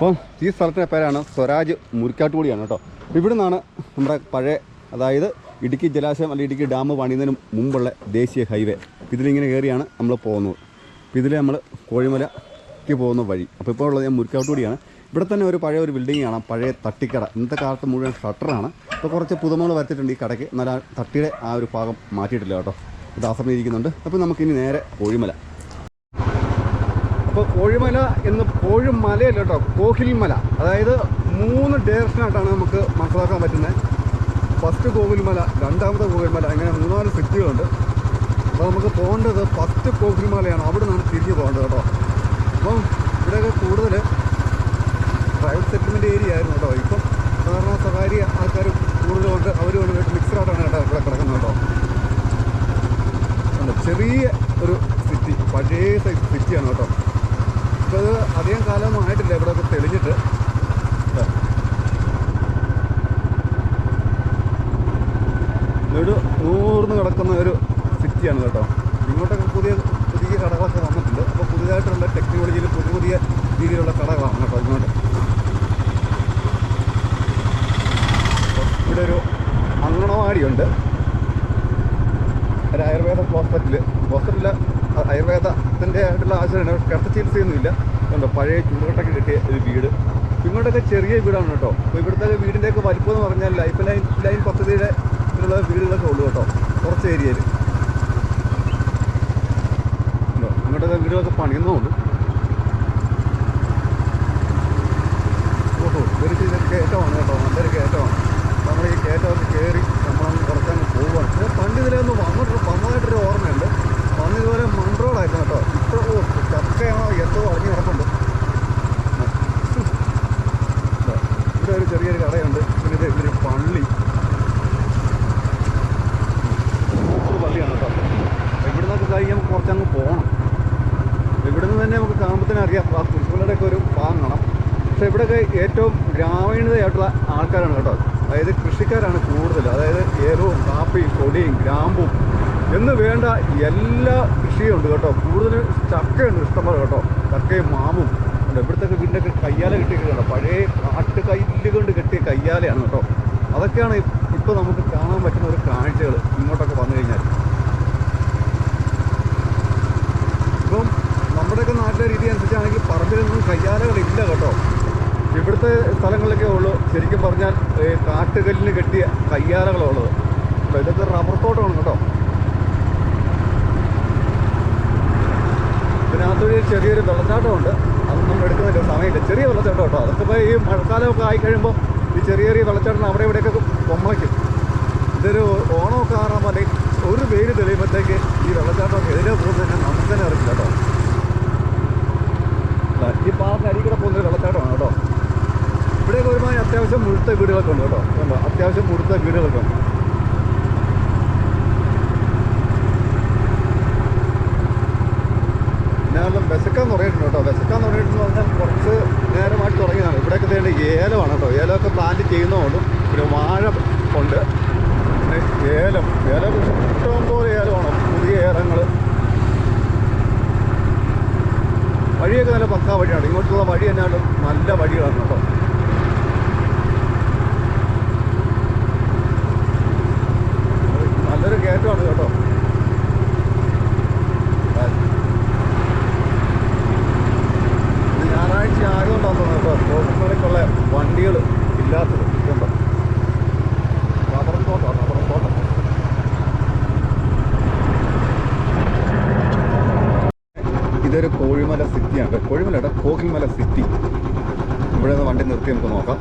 അപ്പം ഈ സ്ഥലത്തിന്റെ പേരാണ് സ്വരാജ് മുരിക്കാട്ടുകൂടിയാണ് കേട്ടോ. ഇവിടെ നിന്നാണ് നമ്മുടെ പഴയ അതായത് ഇടുക്കി ജലാശയം അല്ലെങ്കിൽ ഇടുക്കി ഡാം പണിയുന്നതിന് മുമ്പുള്ള ദേശീയ ഹൈവേ. ഇതിലിങ്ങനെ കയറിയാണ് നമ്മൾ പോകുന്നത്. അപ്പോൾ ഇതിൽ നമ്മൾ കോഴിമലയ്ക്ക് പോകുന്ന വഴി. അപ്പോൾ ഇപ്പോൾ ഉള്ളത് ഞാൻ മുരിക്കാട്ടുകൂടിയാണ് ഇവിടെ തന്നെ ഒരു പഴയ ഒരു ബിൽഡിംഗ് കാണാം പഴയ തട്ടിക്കട. ഇന്നത്തെ കാലത്ത് മുഴുവൻ ഷട്ടറാണ്. ഇപ്പോൾ കുറച്ച് പുതുമകൾ വരുത്തിയിട്ടുണ്ട് ഈ കടയ്ക്ക്. എന്നാൽ തട്ടിയുടെ ആ ഒരു ഭാഗം മാറ്റിയിട്ടില്ല കേട്ടോ. ഇത് ആശ്രമിച്ചിരിക്കുന്നുണ്ട് അപ്പോൾ നമുക്കിനി നേരെ കോഴിമല. അപ്പോൾ കോഴിമല എന്ന് കോഴി മലയല്ല കേട്ടോ കോഹിൽ മല അതായത് മൂന്ന് ഡയറക്ഷനായിട്ടാണ് നമുക്ക് മനസ്സിലാക്കാൻ പറ്റുന്നത്. ഫസ്റ്റ് കോവിൽമല രണ്ടാമത്തെ കോവിൽമല അങ്ങനെ മൂന്നാൽ സിറ്റികളുണ്ട്. അപ്പോൾ നമുക്ക് പോകേണ്ടത് ഫസ്റ്റ് കോവിൽമലയാണ് അവിടെ നിന്നാണ് തിരിഞ്ഞ് പോകേണ്ടത് കേട്ടോ. അപ്പം ഇവിടെയൊക്കെ കൂടുതൽ പ്രൈവറ്റ് സെറ്റിൽമെന്റ് ഏരിയ ആയിരുന്നു കേട്ടോ. ഇപ്പം സാധാരണ സ്വകാര്യ ആൾക്കാർ കൂടുതലുണ്ട്. അവരുമായിട്ട് മിക്സഡായിട്ടാണ് കേട്ടോ ഇവിടെ കിടക്കുന്നത് കേട്ടോ ഉണ്ട്. ചെറിയ ഒരു സിറ്റി പഴയ സൈസ് സിറ്റിയാണ് കേട്ടോ ഇപ്പോൾ ഇത് അധികം കാലമായിട്ടില്ല. ആയിട്ടില്ല ഇവിടെ തെളിഞ്ഞിട്ട് കേട്ടോ. ഒരു നൂർന്ന് കിടക്കുന്ന ഒരു സിറ്റിയാണ് കേട്ടോ ഇങ്ങോട്ടൊക്കെ പുതിയ പുതിയ കടകളൊക്കെ വന്നിട്ടുണ്ട് അപ്പോൾ പുതിയതായിട്ടുള്ള ടെക്നോളജിയിൽ പുതിയ പുതിയ രീതിയിലുള്ള കടകളാണ് കേട്ടോ ഇങ്ങോട്ട് അപ്പോൾ ഇവിടെ ഒരു അങ്കണവാടിയുണ്ട് ഒരു ആയുർവേദ ഹോസ്പിറ്റൽ ഹോസ്പിറ്റലിൽ ആയുർവേദത്തിന്റെ ആയിട്ടുള്ള ആശയമാണ് കിടത്ത ചികിത്സയൊന്നുമില്ല കണ്ടോ പഴയ ചൂടുകട്ടൊക്കെ കിട്ടിയ ഒരു വീട് ഇങ്ങോട്ടൊക്കെ ചെറിയ വീടാണ് കേട്ടോ അപ്പോൾ ഇവിടുത്തെ വീടിന്റെയൊക്കെ വലിപ്പം എന്ന് പറഞ്ഞാൽ ലൈഫ് ലൈൻ ലൈൻ പദ്ധതിയുടെ ഇതിലുള്ള വീടുകളൊക്കെ ഉള്ളൂ കേട്ടോ കുറച്ച് ഏരിയയിൽ ഉണ്ടോ ഇങ്ങോട്ടൊക്കെ വീടുകളൊക്കെ പണിയുന്നുള്ളൂ ഓഹോ ഒരു ഇതൊരു കയറ്റമാണ് കേട്ടോ നല്ലൊരു കയറ്റമാണ് നമ്മൾ ഈ കയറ്റമൊക്കെ കയറി നമ്മളൊന്ന് കുറച്ചങ്ങ് പോവുകയാണ് പക്ഷേ പണ്ട് ഇതിലൊന്ന് വന്നിട്ട് വന്നതായിട്ടൊരു ഓർമ്മയുണ്ട്. അന്ന് ഇതുപോലെ മൺറോഡായിരുന്നു കേട്ടോ. ഇപ്പോൾ ചക്കയാണോ എന്തോ അടങ്ങി കിടപ്പുണ്ട്. ഇവിടെ ഒരു ചെറിയൊരു കടയുണ്ട്. പിന്നെ ഇത് ഇതൊരു പള്ളി. പള്ളിയാണ് കേട്ടോ. ഇവിടെ നിന്നൊക്കെ കഴിയുമ്പോൾ കുറച്ചങ്ങ് പോകണം ഇവിടുന്ന് തന്നെ നമുക്ക് കാണുമ്പോൾ തന്നെ അറിയാം. ആ കുരിശുകളുടെയൊക്കെ ഒരു വാങ്ങണം പക്ഷെ ഇവിടെയൊക്കെ ഏറ്റവും ഗ്രാമീണതയായിട്ടുള്ള ആൾക്കാരാണ് കേട്ടോ. അതായത് കൃഷിക്കാരാണ് കൂടുതൽ. അതായത് ഏലവും കാപ്പിയും കൊടിയും ഗ്രാമ്പും എന്ന് വേണ്ട എല്ലാ കൃഷിയും ഉണ്ട് കേട്ടോ. കൂടുതൽ ചക്കയുണ്ട് ഇഷ്ടംപോലെ കേട്ടോ. ചക്കയും മാവും. ഉണ്ട് ഇവിടുത്തെ വീടിന്റെയൊക്കെ കയ്യാല കെട്ടിയിട്ടുണ്ട് കേട്ടോ പഴയ കാട്ട് കയ്യിൽ കൊണ്ട് കെട്ടിയ കയ്യാലയാണ് കേട്ടോ. അതൊക്കെയാണ് ഇപ്പോൾ നമുക്ക് കാണാൻ പറ്റുന്ന ഒരു കാഴ്ചകൾ ഇങ്ങോട്ടൊക്കെ വന്നു കഴിഞ്ഞാൽ ഇപ്പം നമ്മുടെയൊക്കെ നാട്ടിലെ രീതി അനുസരിച്ചാണെങ്കിൽ പറമ്പിലൊന്നും കയ്യാലകളില്ല കേട്ടോ. ഇവിടുത്തെ സ്ഥലങ്ങളിലൊക്കെ ഉള്ളൂ. ശരിക്കും പറഞ്ഞാൽ ഈ കാട്ടുകല്ലിന് കെട്ടിയ കയ്യാലകളുള്ളത് അപ്പോൾ ഇതൊക്കെ റബ്ബർ തോട്ടമാണ് കേട്ടോ. ഇതിനകത്തൊരു ചെറിയൊരു വെള്ളച്ചാട്ടമുണ്ട്. അത് നമ്മൾ എടുക്കുന്നില്ല സമയമില്ല. ചെറിയ വെള്ളച്ചാട്ടം കേട്ടോ. അതൊക്കെ ഇപ്പോൾ ഈ മഴക്കാലമൊക്കെ ആയി കഴിയുമ്പോൾ ഈ ചെറിയ ചെറിയ വെള്ളച്ചാട്ടം അവിടെ ഇവിടെയൊക്കെ പൊമ്മളയ്ക്കും. ഇതൊരു ഓണമൊക്കെ ആറാൻ അല്ലെങ്കിൽ ഒരു വെയിൽ തെളിയുമ്പോഴത്തേക്ക് ഈ വെള്ളച്ചാട്ടമൊക്കെ എതിരെ പോകുന്നത് തന്നെ നമുക്ക് തന്നെ അറിയില്ല കേട്ടോ. ഈ പാറത്തിന് അരികൂടെ പോകുന്നൊരു വെള്ളച്ചാട്ടമാണ്. ഇവിടെയൊക്കെ ഒരുമാതിരി അത്യാവശ്യം മുഴുത്ത വീടുകളൊക്കെ ഉണ്ട് കേട്ടോ. കണ്ടോ അത്യാവശ്യം മുഴുത്ത വീടുകളൊക്കെ ഉണ്ട്. ഞാനെല്ലാം വിശക്കാൻ തുടങ്ങിയിട്ടുണ്ട് കേട്ടോ. വിശക്കാൻ തുടങ്ങിയിട്ടെന്ന് പറഞ്ഞാൽ കുറച്ച് നേരമായിട്ട് തുടങ്ങിയതാണ്. ഇവിടെയൊക്കെ തേണ്ട ഏലമാണ് കേട്ടോ. ഏലമൊക്കെ പ്ലാന്റ് ചെയ്യുന്നതുകൊണ്ടും പിന്നെ വാഴ ഉണ്ട്. ഏലം. ഏലം ഇഷ്ടം പോലെ ഏലമാണ്. പുതിയ ഏലങ്ങൾ വഴിയൊക്കെ നല്ല പക്കാ വഴിയാണ്. ഇങ്ങോട്ടുള്ള വഴി തന്നെയാണ് നല്ല വഴികളാണ് കേട്ടോ നല്ലൊരു കയറ്റമാണ് കേട്ടോ ഇത് ഞായറാഴ്ച ആയതുകൊണ്ടാണ് തോന്നുന്നത് കേട്ടോ തോട്ടുമലയ്ക്കുള്ള വണ്ടികൾ ഇല്ലാത്തത് ഇതുണ്ടോ റബ്ബറും തോട്ടം റബ്ബറും തോട്ടം ഇതൊരു കോഴിമല സിറ്റിയാണ് കോഴിമലയുടെ കോകിൽമല സിറ്റി ഇവിടെ നിന്ന് വണ്ടി നിർത്തി നമുക്ക് നോക്കാം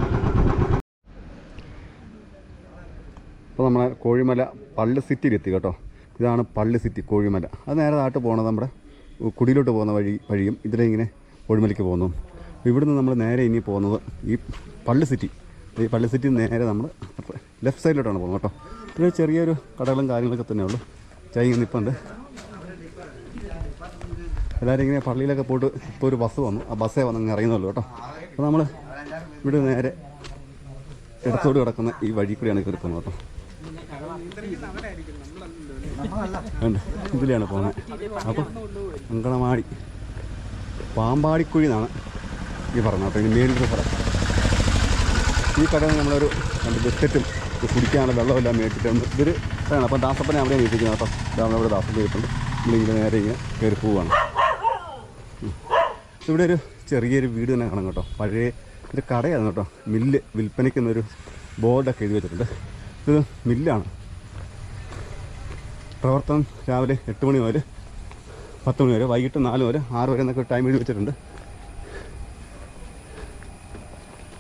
അപ്പോൾ നമ്മളെ കോഴിമല പള്ളി സിറ്റിയിൽ എത്തി കേട്ടോ. ഇതാണ് പള്ളി സിറ്റി കോഴിമല. അത് നേരെ താട്ട് പോകണത് നമ്മുടെ കുടിയിലോട്ട് പോകുന്ന വഴി വഴിയും ഇതിലെ ഇങ്ങനെ കോഴിമലയ്ക്ക് പോകുന്നു. ഇവിടുന്ന് നമ്മൾ നേരെ ഇനി പോകുന്നത് ഈ പള്ളി സിറ്റി ഈ പള്ളി സിറ്റി നേരെ നമ്മൾ ലെഫ്റ്റ് സൈഡിലോട്ടാണ് പോകുന്നത് കേട്ടോ. പിന്നെ ചെറിയൊരു കടകളും കാര്യങ്ങളൊക്കെ തന്നെ ഉള്ളൂ. ചൈ നിൽപ്പുണ്ട് എല്ലാവരും ഇങ്ങനെ പള്ളിയിലൊക്കെ പോയിട്ട് ഇപ്പോൾ ഒരു ബസ് വന്നു. ആ ബസ്സേ വന്ന് ഇറങ്ങുന്നുള്ളൂ കേട്ടോ. അപ്പോൾ നമ്മൾ ഇവിടെ നേരെ ഇടത്തോട് കിടക്കുന്ന ഈ വഴി കൂടിയാണ് കയറി കേട്ടോ. ഇതിലാണ് പോകുന്നത് അപ്പോൾ അങ്കണമാടി പാമ്പാടിക്കുഴി എന്നാണ് ഈ പറഞ്ഞത്. അപ്പോൾ ഇനി മേലൊരു സ്ഥലം ഈ കടയിൽ നമ്മളൊരു രണ്ട് ബിസ്ക്കറ്റും കുടിക്കാനുള്ള വെള്ളമെല്ലാം മേടിച്ചിട്ടുണ്ട് ഇതൊരു ഇതാണ്. അപ്പം ദാസപ്പനെ അവിടെ നീട്ടിക്കുന്നത് അപ്പം ഇതാണ് അവിടെ ദാസപ്പൻ ഇരിപ്പുണ്ട് നമ്മളിങ്ങനെ നേരെ ഇങ്ങനെ കയറി പോവുകയാണ് ഇവിടെ ഒരു ചെറിയൊരു വീട് തന്നെ കാണാം കേട്ടോ. പഴയ ഒരു കടയാണ് കേട്ടോ. മില്ല് വിൽപ്പനയ്ക്കുന്നൊരു ബോർഡൊക്കെ എഴുതി വെച്ചിട്ടുണ്ട്. ഇത് മില്ലാണ്. പ്രവർത്തനം രാവിലെ എട്ട് മണി വരെ പത്ത് മണി വരെ വൈകിട്ട് നാല് വരെ ആറ് വരെ എന്നൊക്കെ ടൈം എഴുതി വെച്ചിട്ടുണ്ട്.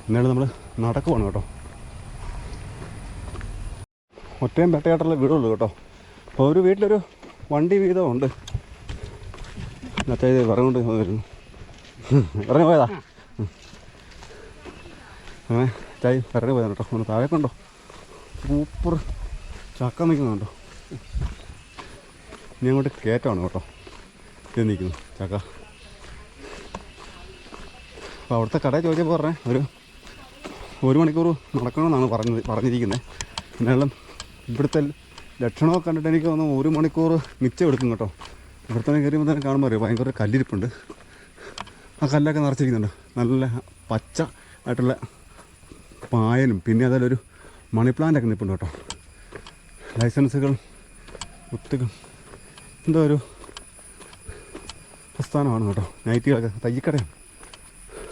എന്നാലും നമ്മൾ നടക്കുവാണ് കേട്ടോ. ഒറ്റയും പെട്ടയായിട്ടുള്ള വീടുള്ളൂ കേട്ടോ. അപ്പോൾ ഒരു വീട്ടിലൊരു വണ്ടി വീതമുണ്ട്. അത്യാവശ്യം പറഞ്ഞുകൊണ്ട് വരുന്നു പറഞ്ഞു പോയതാ? അങ്ങനെ ചായ പറഞ്ഞു പോയതാണ് കേട്ടോ. ഒന്ന് താഴെ സൂപ്പർ. ചക്ക നിൽക്കുന്നുണ്ടോ? ഇനി അങ്ങോട്ട് കയറ്റമാണ് കേട്ടോ. ഇത് നിൽക്കുന്നു. ചക്ക. അപ്പോൾ അവിടുത്തെ കടയിൽ ചോദിച്ചപ്പോൾ പറഞ്ഞേ ഒരു ഒരു മണിക്കൂർ നടക്കണമെന്നാണ് പറഞ്ഞത് പറഞ്ഞിരിക്കുന്നത് എന്നാലും ഇവിടുത്തെ ലക്ഷണമൊക്കെ കണ്ടിട്ട് എനിക്ക് തോന്നുന്നു ഒരു മണിക്കൂർ മിച്ചം എടുക്കും കേട്ടോ. ഇവിടുത്തെ കയറിയുമ്പോൾ തന്നെ കാണുമ്പോൾ അറിയാം ഭയങ്കര കല്ലിരിപ്പുണ്ട്. ആ കല്ലൊക്കെ നിറച്ചിരിക്കുന്നുണ്ട്. നല്ല പച്ച ആയിട്ടുള്ള പായലും. പിന്നെ അതിലൊരു മണി പ്ലാന്റൊക്കെ നിൽപ്പുണ്ട് കേട്ടോ. ലൈസൻസുകൾ ഒത്തുകൾ എന്തോ ഒരു പ്രസ്ഥാനമാണ് കേട്ടോ. നൈറ്റികളൊക്കെ തയ്യക്കടയാണ്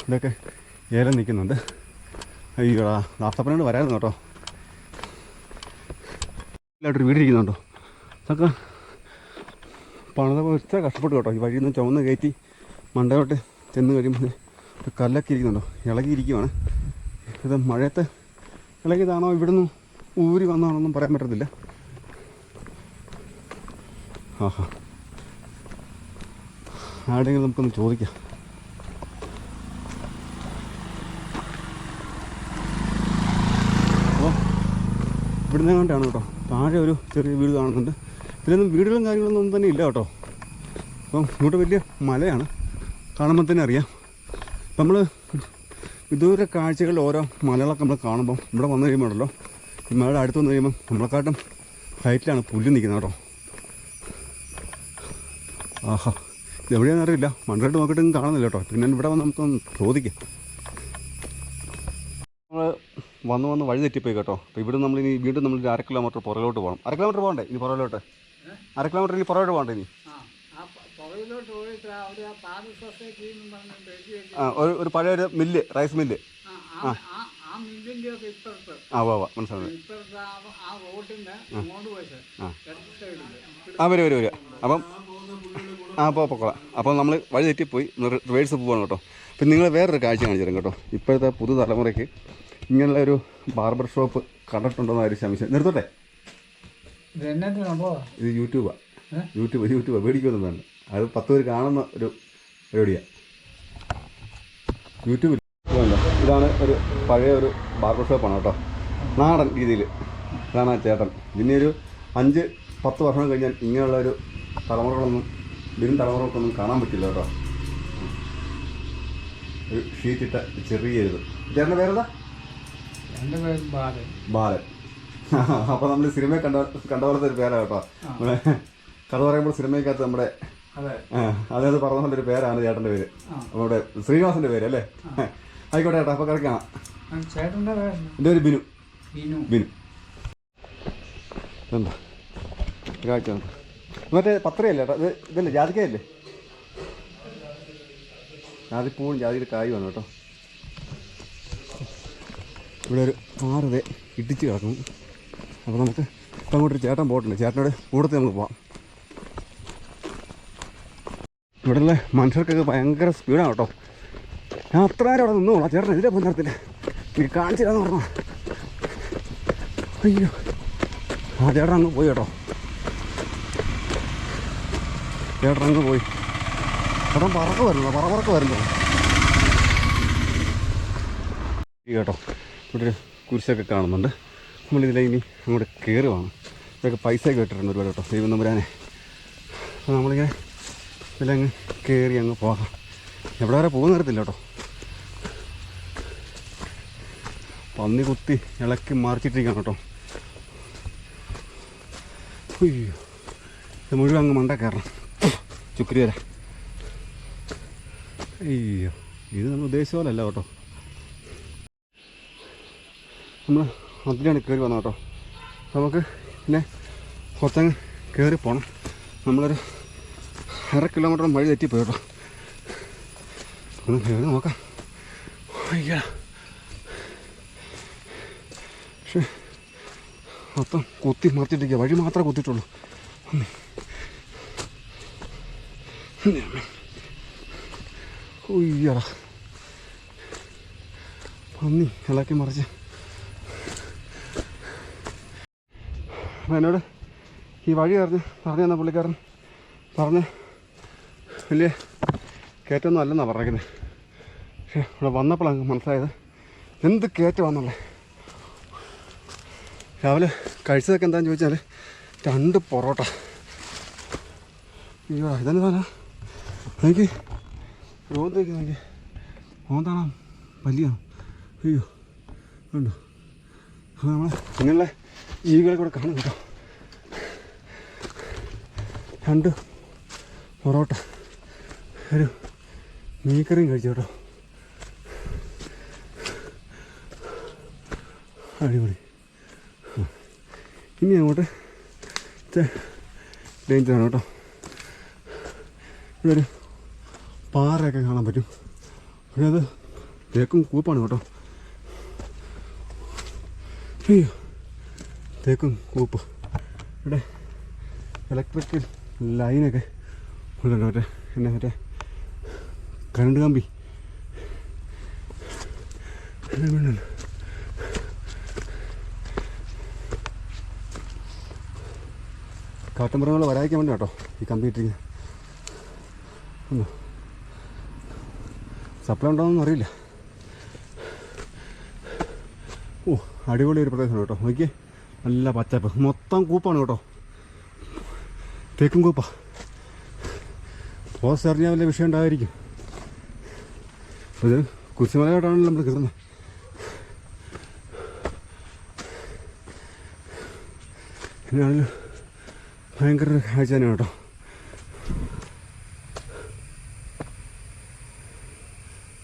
ഇതൊക്കെ ഏലം നിൽക്കുന്നുണ്ട്. അയ്യോ ലാപ്ടോപ്പിനോട് വരായിരുന്നു കേട്ടോ. എല്ലാവരും വീടിരിക്കുന്നുണ്ടോ? അതൊക്കെ പണിത വെച്ച കഷ്ടപ്പെട്ടു കേട്ടോ. ഈ വഴിയിൽ നിന്ന് ചുവന്ന് കയറ്റി മണ്ടയോട്ട് ചെന്ന് കഴിയുമ്പോൾ കല്ലൊക്കെ ഇരിക്കുന്നുണ്ടോ ഇളകിയിരിക്കുവാണ്. ഇത് മഴയത്ത് ഇളകിയതാണോ? ഇവിടുന്ന് ഊരി വന്നതാണോ ഒന്നും പറയാൻ പറ്റത്തില്ല. ആഹാ. ആടെങ്കിലും നമുക്കൊന്ന് ചോദിക്കാം. അപ്പോൾ ഇവിടുന്ന് കണ്ടാണ് കേട്ടോ? താഴെ ഒരു ചെറിയ വീട് കാണുന്നുണ്ട്. ഇതിലൊന്നും വീടുകളും കാര്യങ്ങളൊന്നും ഒന്നും തന്നെ ഇല്ല കേട്ടോ. അപ്പം ഇങ്ങോട്ട് വലിയ മലയാണ്. കാണുമ്പോൾ തന്നെ അറിയാം. നമ്മൾ വിദൂര കാഴ്ചകളിൽ ഓരോ മലകളൊക്കെ നമ്മൾ കാണുമ്പം ഇവിടെ വന്നു കഴിയുമ്പോൾ ഉണ്ടല്ലോ. ഈ മലയുടെ അടുത്ത് വന്നു കഴിയുമ്പം നമ്മളെക്കാട്ടും ഹൈറ്റിലാണ് പുല്ല് നിൽക്കുന്നത് കേട്ടോ. ആഹാ. ഇതെവിടെയാണെന്ന് അറിയില്ല. മണ്ടോട്ട് നോക്കിയിട്ടും കാണുന്നില്ല കേട്ടോ. പിന്നെ ഇവിടെ വന്ന് നമുക്കൊന്ന് ചോദിക്കാം. നമ്മൾ വന്ന് വന്ന് വഴി തെറ്റിപ്പോയി കേട്ടോ. അപ്പോൾ ഇവിടെ നമ്മൾ ഇനി വീണ്ടും നമ്മൾ അര കിലോമീറ്റർ പുറകിലോട്ട് പോകണം. അര കിലോമീറ്റർ പോകണ്ടേ ഇനി പുറകിലോട്ട്? അര കിലോമീറ്റർ ഇനി പുറകോട്ട് പോകണ്ടേ ഇനി? ആ ഒരു ഒരു പഴയ ഒരു മില്ല് റൈസ് മില്ല്. ആ ആ ഉവ്വ് മനസ്സിലായി. ആ വരും വരും വരും. അപ്പം ആ അപ്പോൾ പൊക്കോളാം അപ്പോൾ നമ്മൾ വഴി തെറ്റിപ്പോയി. റിവേഴ്സ് പോവാണ് കേട്ടോ. പിന്നെ നിങ്ങൾ വേറൊരു കാഴ്ച കാണിച്ചു തരാം കേട്ടോ. ഇപ്പോഴത്തെ പുതു തലമുറയ്ക്ക് ഇങ്ങനെയുള്ള ഒരു ബാർബർ ഷോപ്പ് കണ്ടിട്ടുണ്ടോ എന്നൊരു സംശയം നിർത്തോട്ടെ? ഇത് യൂട്യൂബാണ് യൂട്യൂബ് യൂട്യൂബ്. മേടിക്കൊന്നും വേണ്ട. അത് പത്ത് പേര് കാണുന്ന ഒരു പരിപാടിയാണ് യൂട്യൂബിൽ. ഇതാണ് ഒരു പഴയ ഒരു ബാർബർ ഷോപ്പാണ് കേട്ടോ. നാടൻ രീതിയിൽ. ഇതാണ് ആ ചേട്ടൻ. പിന്നെ ഒരു അഞ്ച് പത്ത് വർഷം കഴിഞ്ഞാൽ ഇങ്ങനെയുള്ള ഒരു തലമുറകളൊന്നും വരും തലമുറകൾക്കൊന്നും കാണാൻ പറ്റില്ല കേട്ടോ. ഒരു ഷീറ്റിട്ട ചെറിയ ഇത്. ചേട്ടന്റെ പേരെന്താ? എന്റെ പേര് ബാലൻ. ബാലൻ. അപ്പോൾ നമ്മൾ സിനിമ കണ്ട കണ്ട പോലത്തെ ഒരു പേരാണ് കേട്ടോ. നമ്മുടെ കഥ പറയുമ്പോൾ സിനിമയ്ക്കകത്ത് നമ്മുടെ അതെ. ആ, അതിനകത്ത് പറഞ്ഞ പോലെ ഒരു പേരാണ് ചേട്ടന്റെ പേര്. നമ്മുടെ ശ്രീനിവാസിന്റെ പേര് അല്ലേ? ആയിക്കോട്ടെ ചേട്ടാ അപ്പോൾ കിടക്കാം ചേട്ടന്റെ പേര് എന്റെ ഒരു ബിനു. ബിനു. ബിനു. എന്താ കാഴ്ച. മറ്റേ പത്രയല്ലേ? ഇത് ഇതല്ലേ? ജാതിക്കയല്ലേ? ജാതിപ്പൂവും ജാതിയുടെ കായ് വന്നു കേട്ടോ. ഇവിടെ ഒരു ആറുതേ ഇടിച്ച് കിടക്കുന്നു അപ്പോൾ നമുക്ക് ഇപ്പം അങ്ങോട്ടൊരു ചേട്ടൻ പോയിട്ടുണ്ട് ചേട്ടനോട് കൂടത്തിൽ നമുക്ക് പോവാം. ഇവിടെയുള്ള മനുഷ്യർക്കൊക്കെ ഭയങ്കര സ്പീഡാണ് കേട്ടോ. ഞാൻ അത്ര നേരം അവിടെ നിന്നോളാം. ചേട്ടൻ എതിരെ പോയി നടത്തില്ല. എനിക്ക് കാണിച്ചില്ലാന്ന് പറഞ്ഞോ. അയ്യോ. ആ ചേട്ടൻ അങ്ങ് പോയി കേട്ടോ. ചേട്ടൻ അങ്ങ് പോയി. ചേട്ടൻ പറക്ക് വരുന്നു പറ പറക്ക് വരുന്നു. കേട്ടോ ഇവിടെ കുരിശൊക്കെ കാണുന്നുണ്ട്. നമ്മളിതിലെ ഇനി അങ്ങോട്ട് കയറി വേണം ഇതൊക്കെ പൈസ ഇട്ടിട്ടുണ്ട് ഒരുപാട് കേട്ടോ ദൈവം നമ്പുരാനെ. അപ്പോൾ നമ്മളിങ്ങനെ ഇതിലങ്ങ് കയറി അങ്ങ് പോകാം. എവിടെ വരെ പോകുന്ന നേരത്തില്ല കേട്ടോ. പന്നി കുത്തി ഇളക്കി മറിച്ചിട്ടിരിക്കണം കേട്ടോ. അയ്യോ ഇത് മുഴുവൻ അങ്ങ് മണ്ട കയറണം. ചുക്രി വരാം അയ്യോ ഇത് നമ്മൾ ഉദ്ദേശിച്ച പോലെ അല്ല കേട്ടോ. നമ്മൾ അതിലാണ് കയറി വന്നത് കേട്ടോ. നമുക്ക് പിന്നെ കുറച്ചങ്ങ് കയറി പോകണം നമ്മളൊരു അര കിലോമീറ്റർ വഴി തെറ്റിപ്പോയി കേട്ടോ. ഒന്ന് കയറി നോക്കാം. അയ്യോ പക്ഷേ മൊത്തം കുത്തി മറിച്ചിട്ടിരിക്കുക വഴി മാത്രമേ കുത്തിയിട്ടുള്ളൂ. ഉയ്യടാ. പന്നി ഇളക്കി മറിച്ച്. എന്നോട് ഈ വഴി അറിഞ്ഞ് പറഞ്ഞു തന്ന പുള്ളിക്കാരൻ പറഞ്ഞ് വലിയ കയറ്റമൊന്നും അല്ലെന്നാണ് പറയുന്നത് പക്ഷേ ഇവിടെ വന്നപ്പോഴാണ് മനസ്സിലായത് എന്ത് കയറ്റമാണെന്നുള്ളത് രാവിലെ കഴിച്ചതൊക്കെ എന്താണെന്ന് ചോദിച്ചാൽ രണ്ട് പൊറോട്ട. അയ്യോ ഇതെന്താ? എനിക്ക് ഓന്തേക്ക് നോക്കി. ഓന്താണോ വലിയ. അയ്യോ ഉണ്ടോ അപ്പോൾ നമ്മൾ ഇങ്ങനെയുള്ള ജീവികളെ കൂടെ കാണും കേട്ടോ. രണ്ട് പൊറോട്ട. ഒരു മീക്കറിയും കഴിച്ചു കേട്ടോ. അടിപൊളി. ഇനി അങ്ങോട്ട് ഡേഞ്ചറാണ് കേട്ടോ. ഇവിടെ ഒരു പാറയൊക്കെ കാണാൻ പറ്റും. പക്ഷേ അത് തേക്കും കൂപ്പാണ് കേട്ടോ. തേക്കും കൂപ്പ്. ഇവിടെ ഇലക്ട്രിക്കൽ ലൈനൊക്കെ ഉള്ളുണ്ട് മറ്റേ പിന്നെ മറ്റേ കരണ്ട് കമ്പി. വേണ്ടല്ലോ കാട്ടുമൃഗങ്ങൾ വരാതിരിക്കാൻ വേണ്ടി കേട്ടോ ഈ കമ്പി ഇട്ടിരിക്കുന്നത് സപ്ലൈ ഉണ്ടോയെന്നൊന്നും അറിയില്ല. ഓ അടിപൊളി ഒരു പ്രദേശമാണ് കേട്ടോ. നോക്കിയേ നല്ല പച്ചപ്പ്. മൊത്തം കൂപ്പാണ് കേട്ടോ. തേക്കും കൂപ്പ. പോസ് അറിഞ്ഞാൽ വലിയ വിഷയം ഉണ്ടായിരിക്കും ഇത് കുരിശുമലയോട്ടാണല്ലോ നമ്മൾ കിട്ടുന്നത് പിന്നെയാണെങ്കിലും ഭയങ്കര കാഴ്ച തന്നെയാണ് കേട്ടോ.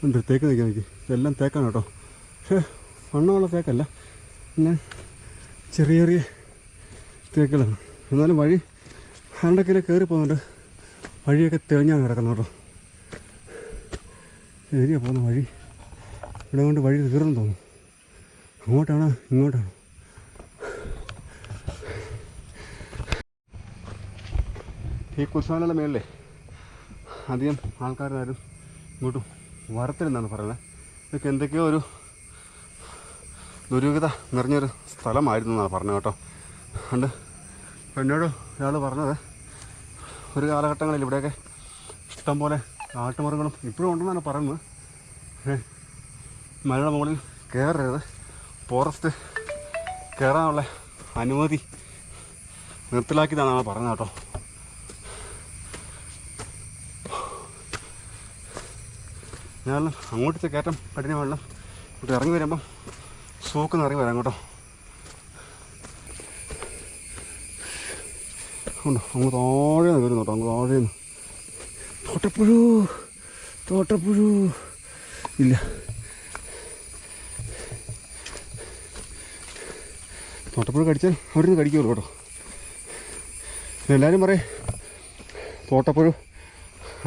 ഉണ്ട് തേക്ക് നിൽക്കാൻ എനിക്ക് ഇതെല്ലാം തേക്കാണ് കേട്ടോ. പക്ഷേ വണ്ണമുള്ള തേക്കല്ല. പിന്നെ ചെറിയ ചെറിയ തേക്കുകളാണ്. എന്നാലും വഴി ഹണ്ടക്കിലെ കയറി പോകുന്നുണ്ട്. വഴിയൊക്കെ തെളിഞ്ഞാണ് കിടക്കുന്നത് കേട്ടോ. ശരിയാ പോകുന്ന വഴി. ഇവിടെ കൊണ്ട് വഴി തീർന്നു തോന്നുന്നു. അങ്ങോട്ടാണോ? ഇങ്ങോട്ടാണോ? ഈ കുസാലയുടെ മേളിലെ അധികം ആൾക്കാരാരും ഇങ്ങോട്ടും വരത്തില്ലെന്നാണ് പറയുന്നത്. ഇതൊക്കെ എന്തൊക്കെയോ ഒരു ദുരൂഹത നിറഞ്ഞൊരു സ്ഥലമായിരുന്നു എന്നാണ് പറഞ്ഞത് കേട്ടോ. അതുകൊണ്ട് എന്നോട് ഒരാൾ പറഞ്ഞത് ഒരു കാലഘട്ടങ്ങളിൽ ഇവിടെയൊക്കെ ഇഷ്ടംപോലെ കാട്ടുമൃഗങ്ങളും ഇപ്പോഴും ഉണ്ടെന്നാണ് പറയുന്നത്. മലയുടെ മുകളിൽ കയറരുത് ഫോറസ്റ്റ് കയറാനുള്ള അനുമതി നിർത്തലാക്കിയതാണെന്നാണ് പറഞ്ഞത് കേട്ടോ. ഞാൻ അങ്ങോട്ട് കയറ്റം വെള്ളം ഇങ്ങോട്ട് ഇറങ്ങി വരുമ്പം സൂക്കുന്ന ഇറങ്ങി വരാം കേട്ടോ. ഉണ്ടോ? അങ്ങ് താഴെ വരുന്നു കേട്ടോ അങ്ങ് താഴെ നിന്ന്. തോട്ടപ്പുഴു തോട്ടപ്പുഴു. ഇല്ല. തോട്ടപ്പുഴ കടിച്ചാൽ അവരിന്ന് കടിക്കുമല്ലോ കേട്ടോ. എല്ലാവരും പറയും തോട്ടപ്പുഴു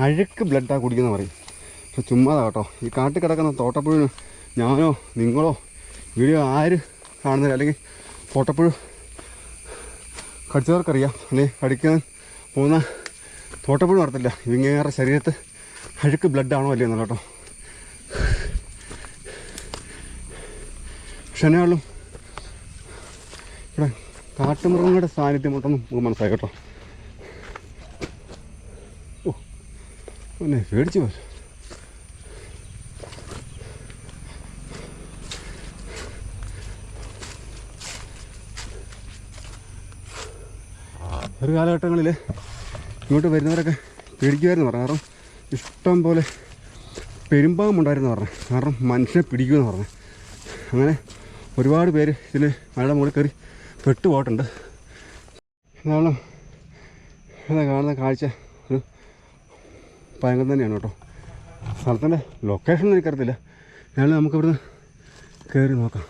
അഴുക്ക് ബ്ലഡാണ് കുടിക്കുന്നത് പറയും. ചുമ്മാതാ കേട്ടോ ഈ കാട്ടിൽ കിടക്കുന്ന തോട്ടപ്പുഴുവിന് ഞാനോ നിങ്ങളോ വീഡിയോ ആര് കാണുന്നില്ല അല്ലെങ്കിൽ തോട്ടപ്പുഴു കടിച്ചവർക്കറിയാം. അല്ലെങ്കിൽ കടിക്കാൻ പോകുന്ന തോട്ടപ്പുഴു നടത്തില്ല. ഇവങ്ങേറെ ശരീരത്ത് അഴുക്ക് ബ്ലഡാണോ അല്ലേ എന്നല്ല കേട്ടോ. പക്ഷെ എന്നാലും ഇവിടെ കാട്ടുമൃഗങ്ങളുടെ സാന്നിധ്യം ഉണ്ടെന്നും നമുക്ക് മനസ്സിലായി കേട്ടോ. ഓ പിന്നെ പേടിച്ചു പോയി? ഒരു കാലഘട്ടങ്ങളിൽ ഇങ്ങോട്ട് വരുന്നവരൊക്കെ പേടിക്കുമായിരുന്നു പറഞ്ഞു. കാരണം ഇഷ്ടം പോലെ പെരുമ്പാമ്പുണ്ടായിരുന്നു പറഞ്ഞു. കാരണം മനുഷ്യനെ പിടിക്കുമെന്ന് പറഞ്ഞു. അങ്ങനെ ഒരുപാട് പേര് ഇതിൽ മഴയുടെ മുകളിൽ കയറി പെട്ടുപോയിട്ടുണ്ട് ധാരാളം ഇതാ കാണുന്ന കാഴ്ച ഒരു ഭയങ്കരം തന്നെയാണ് കേട്ടോ. സ്ഥലത്തിന്റെ ലൊക്കേഷൻ എനിക്കറിയത്തില്ല. ഞാൻ നമുക്കിവിടുന്ന് കയറി നോക്കാം.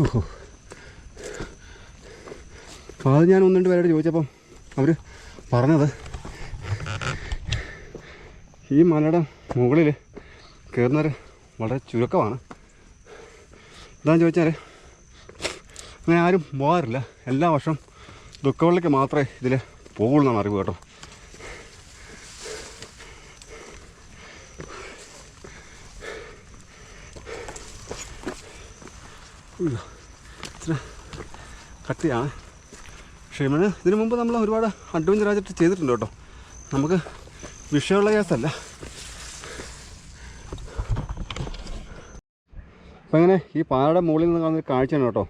ഓഹോ. അത് ഞാൻ ഒന്ന് രണ്ട് പേരോട് ചോദിച്ചപ്പം അവർ പറഞ്ഞത് ഈ മലയുടെ മുകളിൽ കയറുന്നവർ വളരെ ചുരുക്കമാണ്. എന്താണെന്ന് ചോദിച്ചാൽ അങ്ങനെ ആരും പോകാറില്ല. എല്ലാ വർഷവും ദുഃഖവെള്ളിക്ക് മാത്രമേ ഇതിൽ പോകുള്ളൂ എന്നാണ് അറിവ് കേട്ടോ. ഉയ്യോ, ഇവന് ഇതിനു മുമ്പ് നമ്മൾ ഒരുപാട് അഡ്വഞ്ചർ ആയിട്ട് ചെയ്തിട്ടുണ്ട് കേട്ടോ. നമുക്ക് വിഷയമുള്ള കേസല്ല. അപ്പം അങ്ങനെ ഈ പാറയുടെ മുകളിൽ നിന്ന് കാണുന്ന കാഴ്ചയാണ് കേട്ടോ.